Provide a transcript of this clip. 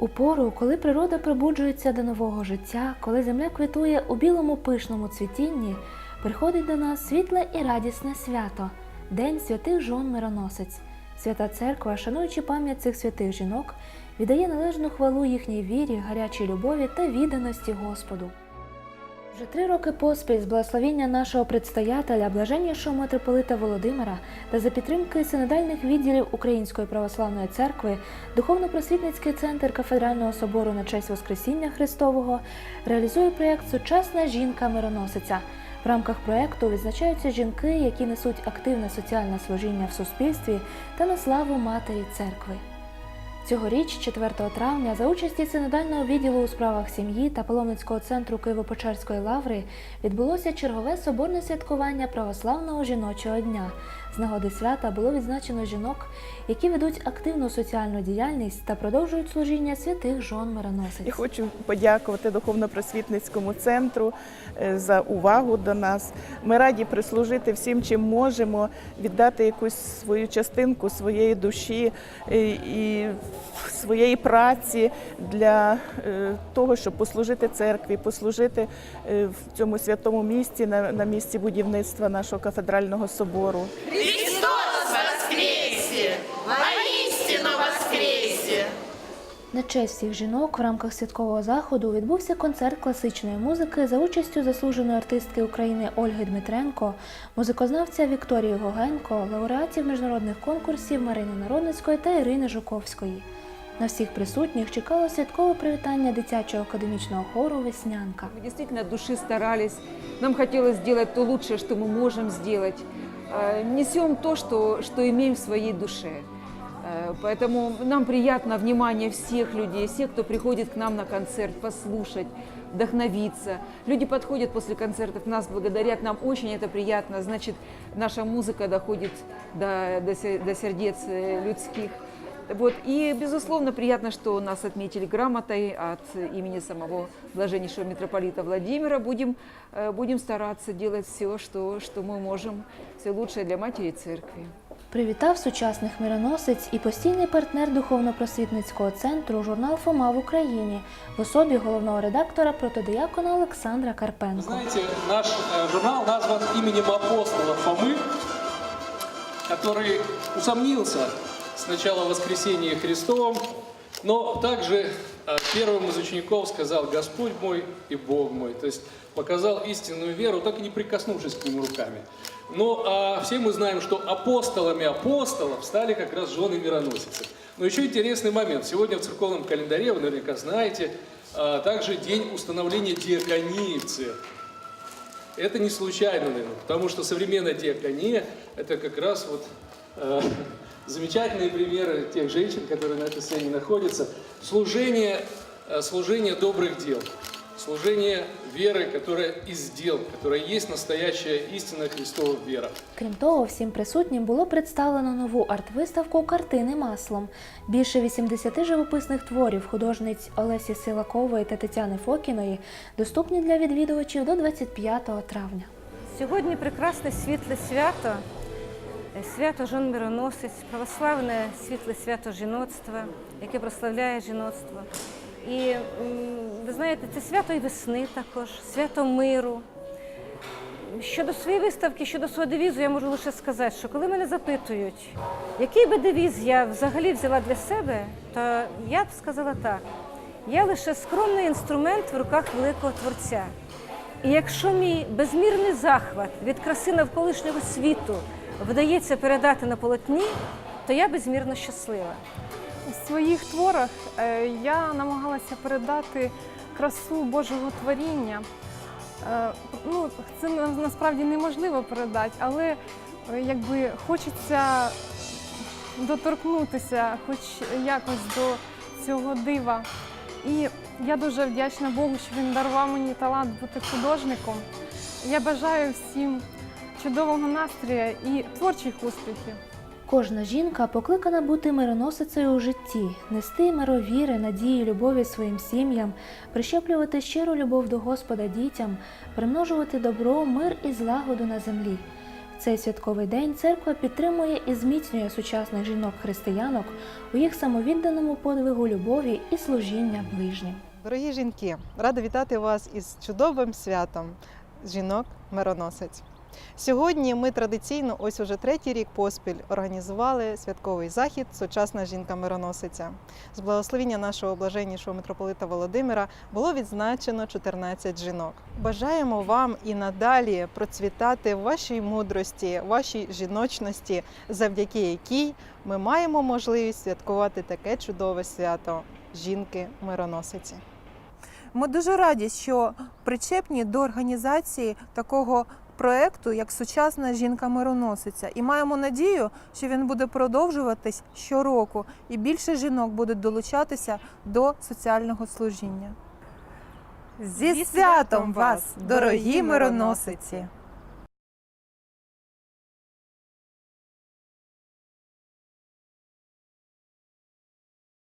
У пору, коли природа пробуджується до нового життя, коли земля квітує у білому пишному цвітінні, приходить до нас світле і радісне свято День святих жон мироносець. Свята церква, шануючи пам'ять цих святих жінок, віддає належну хвалу їхній вірі, гарячій любові та відданості Господу. Вже три роки поспіль з благословіння нашого предстоятеля, блаженнішого митрополита Володимира та за підтримки синодальних відділів Української православної церкви, духовно-просвітницький центр кафедрального собору на честь Воскресіння Христового реалізує проєкт Сучасна жінка-мироносиця. В рамках проєкту відзначаються жінки, які несуть активне соціальне служіння в суспільстві та на славу матері церкви. Цьогоріч, 4 травня, за участі синодального відділу у справах сім'ї та паломницького центру Києво-Печерської лаври відбулося чергове соборне святкування православного жіночого дня. З нагоди свята було відзначено жінок, які ведуть активну соціальну діяльність та продовжують служіння святих жон мироносиць. Я хочу подякувати духовно-просвітницькому центру е, за увагу до нас. Ми раді прислужити всім, чим можемо, віддати якусь свою частинку своєї душі е, і своєї праці для е, того, щоб послужити церкві, послужити е, в цьому святому місці на, на місці будівництва нашого кафедрального собору. На честь всіх жінок в рамках святкового заходу відбувся концерт класичної музики за участю заслуженої артистки України Ольги Дмитренко, музикознавця Вікторії Гогенко, лауреатів міжнародних конкурсів Марини Народницької та Ірини Жуковської. На всіх присутніх чекало святкове привітання дитячого академічного хору Веснянка. Мы действительно от души старались. Нам хотелось сделать то лучшее, что мы можем сделать. Э, Несем то, что, что имеем в своей душе. Э, Поэтому нам приятно внимание всех людей, всех, кто приходит к нам на концерт, послушать, вдохновиться. Люди подходят после концертов, нас благодарят, нам очень это приятно. Значит, наша музыка доходит до, до, се- до сердец э, людских. Вот. И, безусловно, приятно, что нас отметили грамотой от имени самого блаженнейшего митрополита Владимира. Будем, э, будем стараться делать все, что, что мы можем, все лучшее для матери церкви. Привітав сучасних мироносиць і постійний партнер духовно-просвітницького центру журнал Фома в Україні в особі головного редактора протодиякона Олександра Карпенко. Знаете, наш э, журнал назван именем апостола Фомы, который усомнился сначала в воскресении Христовом, но также э, первым из учеников сказал «Господь мой и Бог мой». То есть показал истинную веру, так и не прикоснувшись к нему руками. Ну, а все мы знаем, что апостолами апостолов стали как раз жены мироносицы. Но еще интересный момент. Сегодня в церковном календаре, вы наверняка знаете, э, также день установления диаконии в церкви. Это не случайно, наверное, потому что современная диакония – это как раз вот э, замечательные примеры тех женщин, которые на этой сцене находятся. Служение, э, служение добрых дел, служение веры, которая из дел, которая есть настоящая истинная Христова вера. Крім того, всім присутнім було представлено нову арт-виставку картини маслом. Більше 80 живописних творів художниць Олесі Силакової та Тетяни Фокіної доступні для відвідувачів до 25 травня. Сьогодні прекрасне світле свято, е, свято жон мироносець, православне світле свято жіноцтва, яке прославляє жіноцтво. І ви знаєте, це свято і весни також, свято миру. Щодо своєї виставки, щодо свого девізу, я можу лише сказати, що коли мене запитують, який би девіз я взагалі взяла для себе, то я б сказала так: я лише скромний інструмент в руках великого творця. І якщо мій безмірний захват від краси навколишнього світу вдається передати на полотні, то я безмірно щаслива. У своїх творах е, я намагалася передати красу Божого творіння. Е, Ну, це насправді неможливо передати, але е, якби хочеться доторкнутися хоч якось до цього дива. І я дуже вдячна Богу, що він дарував мені талант бути художником. Я бажаю всім чудового настрою і творчих успіхів. Кожна жінка покликана бути мироносицею у житті, нести мировіри, надії, любові своїм сім'ям, прищеплювати щиру любов до Господа дітям, примножувати добро, мир і злагоду на землі. цей святковий день церква підтримує і зміцнює сучасних жінок-християнок у їх самовідданому подвигу любові і служіння ближнім. Дорогі жінки, рада вітати вас із чудовим святом жінок мироносець. Сьогодні ми традиційно, ось уже третій рік поспіль, організували святковий захід Сучасна жінка мироносиця. З благословіння нашого блаженнішого митрополита Володимира було відзначено 14 жінок. Бажаємо вам і надалі процвітати в вашій мудрості, вашій жіночності, завдяки якій ми маємо можливість святкувати таке чудове свято жінки мироносиці. Ми дуже раді, що причепні до організації такого проекту, як сучасна жінка мироносиця, і маємо надію, що він буде продовжуватись щороку, і більше жінок будуть долучатися до соціального служіння. Зі святом вас, дорогі мироносиці!